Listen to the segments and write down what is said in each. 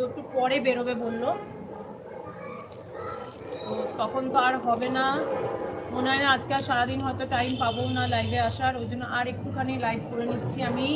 তো একটু পরে বেরোবে বলল। তো তখন তো আর হবে না। মনে হয় না আজকে আর সারাদিন হয়তো টাইম পাবো না লাইভে আসার, ওই জন্য আর একটুখানি লাইভ করে নিচ্ছি আমি।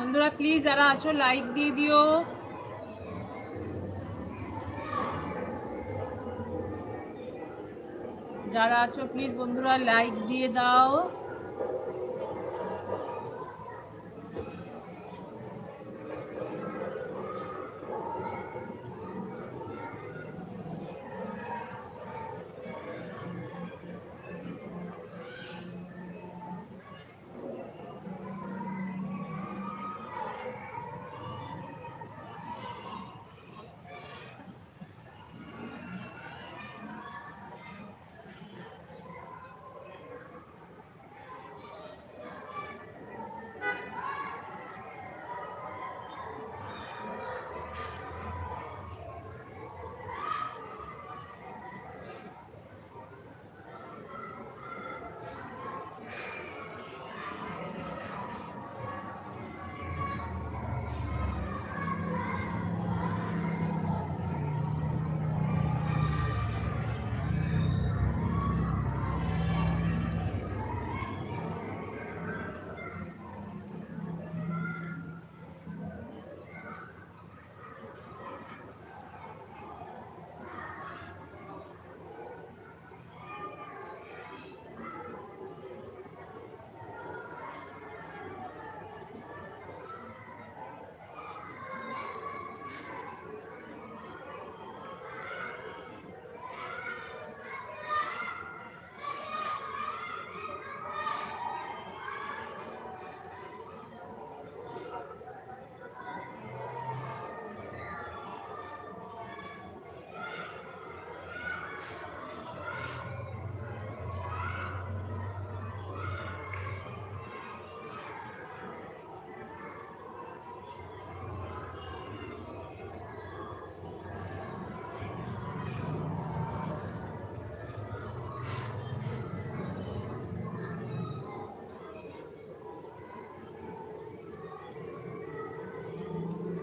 বন্ধুরা প্লিজ যারা আছো লাইক দিয়ে দিও। যারা আছো প্লিজ বন্ধুরা লাইক দিয়ে দাও।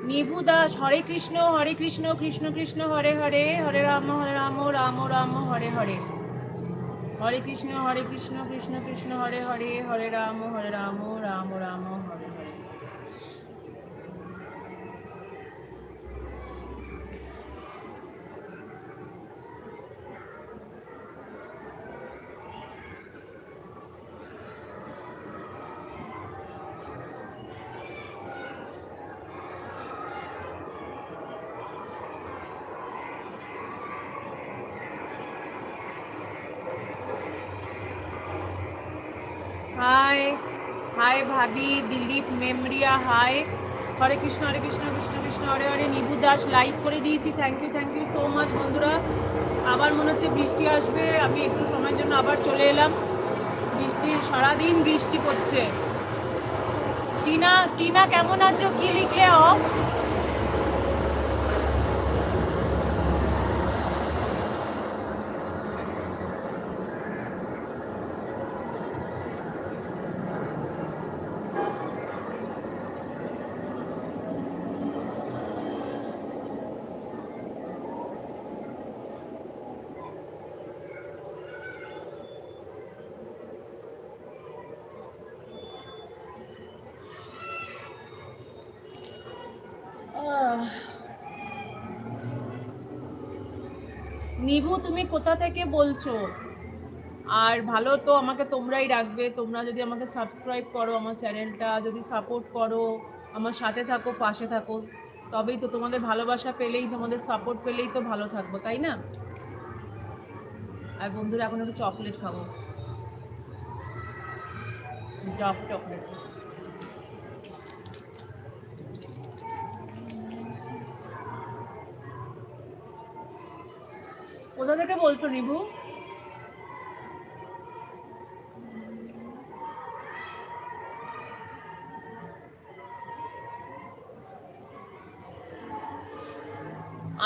নিভু দাস হরে কৃষ্ণ হরে কৃষ্ণ কৃষ্ণ কৃষ্ণ, হরে হরে হরে রাম হরে রাম রাম রাম, হরে হরে। হরে কৃষ্ণ হরে কৃষ্ণ কৃষ্ণ কৃষ্ণ, হরে হরে হরে রাম হরে রাম রাম রাম হরে হরে হাই হাই ভাবি, দিলীপ, মেমরিয়া হাই হরে কৃষ্ণ হরে কৃষ্ণ কৃষ্ণ কৃষ্ণ, হরে হরে। নিভু দাস লাইক করে দিয়েছি thank you thank you so much বন্ধুরা। আবার মনে হচ্ছে বৃষ্টি আসবে, আমি একটু সময়ের জন্য আবার চলে এলাম। বৃষ্টি, সারাদিন বৃষ্টি পড়ছে। টিনা টিনা, কেমন আছো? কি লিখলে অফ? নিভু, তুমি কোথা থেকে বলছো? আর ভালো তো, আমাকে তোমরাই রাখবে। তোমরা যদি আমাকে সাবস্ক্রাইব করো আমার চ্যানেলটা যদি সাপোর্ট করো, আমার সাথে থাকো, পাশে থাকো, তবেই তো তোমাদের ভালোবাসা পেলেই, তোমাদের সাপোর্ট পেলেই তো ভালো থাকব, তাই না? আর বন্ধুরা, এখন একটু চকলেট খাব। ডব চকলেট কোথা থেকে বলছো, নিবু?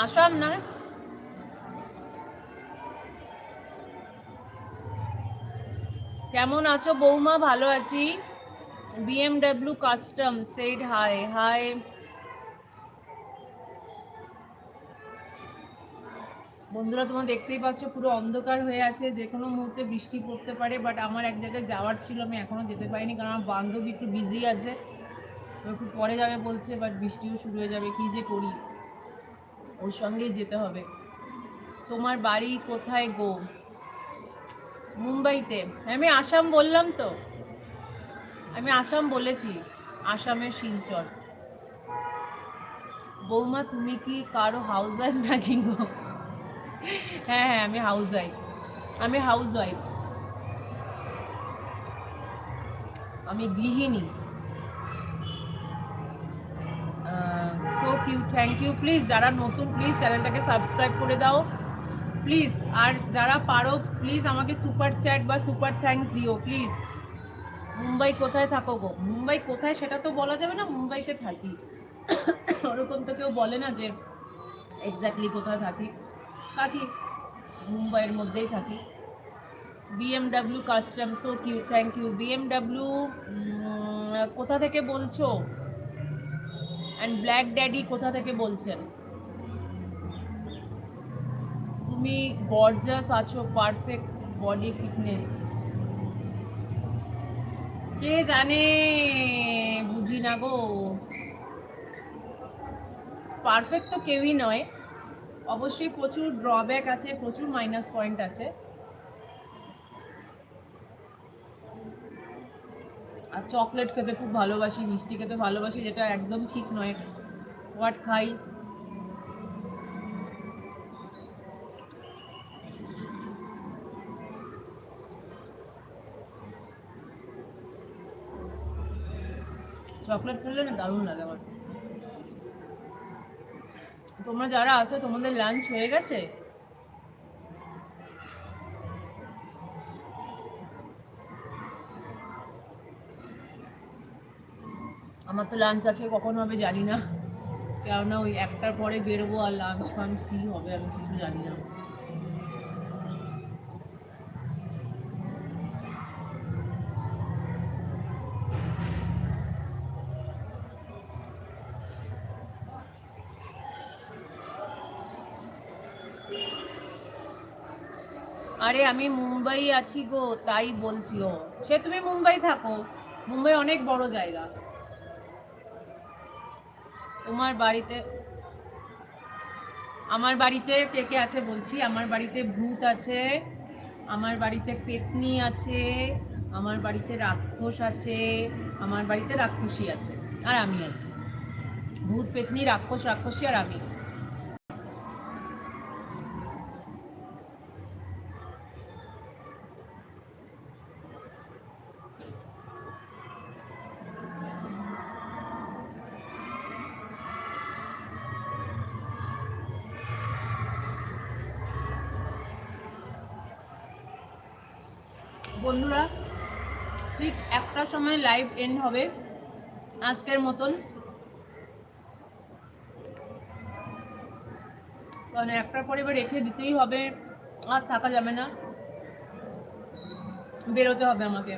আসাম না? কেমন আছো বৌমা? ভালো আছি। BMW custom said hi hi বন্ধুরা, তোমরা দেখতেই পাচ্ছ পুরো অন্ধকার হয়ে আছে। যে কোনো মুহূর্তে বৃষ্টি পড়তে পারে বাট আমার এক জায়গায় যাওয়ার ছিল, আমি এখনও যেতে পারিনি, কারণ আমার বান্ধবী একটু বিজি আছে। একটু পরে যাবে বলছে বাট বৃষ্টিও শুরু হয়ে যাবে, কী যে করি? ওর সঙ্গেই যেতে হবে। তোমার বাড়ি কোথায় গো? মুম্বাইতে। আমি আসাম বললাম তো। আমি আসাম বলেছি, আসামের শিলচর। বৌমা, তুমি কি কারও হাউস নাকি গো? হ্যাঁ হ্যাঁ আমি হাউস ওয়াইফ আমি হাউস ওয়াইফ আমি গৃহিণী। So Q thank you please যারা নতুন প্লিজ চ্যানেলটাকে সাবস্ক্রাইব করে দাও। প্লিজ আর যারা পারো প্লিজ আমাকে সুপার চ্যাট বা সুপার থ্যাঙ্কস দিও প্লিজ মুম্বাই কোথায় থাকো গো? মুম্বাই কোথায়? সেটা তো বলা যাবে না, মুম্বাইতে থাকি। ওরকম তো কেউ বলে না যে এক্স্যাক্টলি কোথায় থাকি। থাকি, মুম্বাইয়ের মধ্যেই থাকি। BMW custom so Q thank you BMW কোথা থেকে বলছো? অ্যান্ড ব্ল্যাক ড্যাডি কোথা থেকে বলছেন? তুমি গর্জাস আছো পারফেক্ট বডি ফিটনেস কে জানে? বুঝি না গো। পারফেক্ট তো কেউই নয়। অবশ্যই প্রচুর ড্রব্যাক আছে, প্রচুর মাইনাস পয়েন্ট আছে। আর চকলেট খেতে খুব ভালোবাসি, মিষ্টি খেতে ভালোবাসি, যেটা একদম ঠিক নয়। হোয়াট খাই। চকলেট খেলে না দারুণ লাগে আমার। তোমরা যারা আছো, তোমাদের লাঞ্চ হয়ে গেছে? আমার তো লাঞ্চ আজকে কখন হবে জানি না। কেননা ওই একটার পরে বেরোবো আর লাঞ্চ ফাঞ্চ কী হবে আমি কিছু জানি না। আরে আমি মুম্বাই আছি গো, তাই বলছি ও। সে তুমি মুম্বাই থাকো, মুম্বাই অনেক বড় জায়গা। তোমার বাড়িতে, আমার বাড়িতে কে কে আছে বলছি? আমার বাড়িতে ভূত আছে, আমার বাড়িতে পেতনি আছে, আমার বাড়িতে রাক্ষস আছে, আমার বাড়িতে রাক্ষসী আছে, আর আমি আছি। ভূত, পেতনি, রাক্ষস, রাক্ষসী আর আমি। বন্ধুরা, ঠিক একটা সময় লাইভ এন্ড হবে আজকের মতন। কারণ একটার পরে এবার রেখে দিতেই হবে, আর থাকা যাবে না। বেরোতে হবে আমাকে।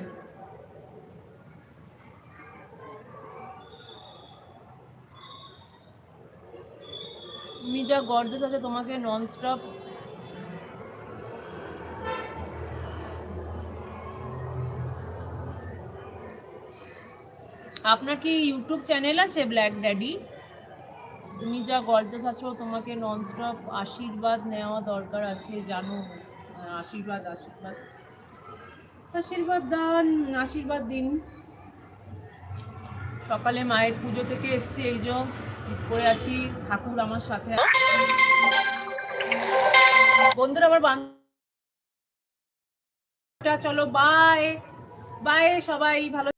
যা গর্জেস আছে তোমাকে ননস্টপ আপনার কি ইউটিউব চ্যানেল আছে ব্ল্যাক ড্যাডি তুমি যা গল্পেস আছো তোমাকে ননস্টপ আশীর্বাদ নেওয়া দরকার আছে, জানো। আশীর্বাদ আশীর্বাদ। আশীর্বাদ দান, আশীর্বাদ দিন। সকালে মায়ের পুজো থেকে এসছি, এই যে করে আছি, ঠাকুর আমার সাথে। বন্ধুরা বান চলো বাই বাই সবাই, ভালো।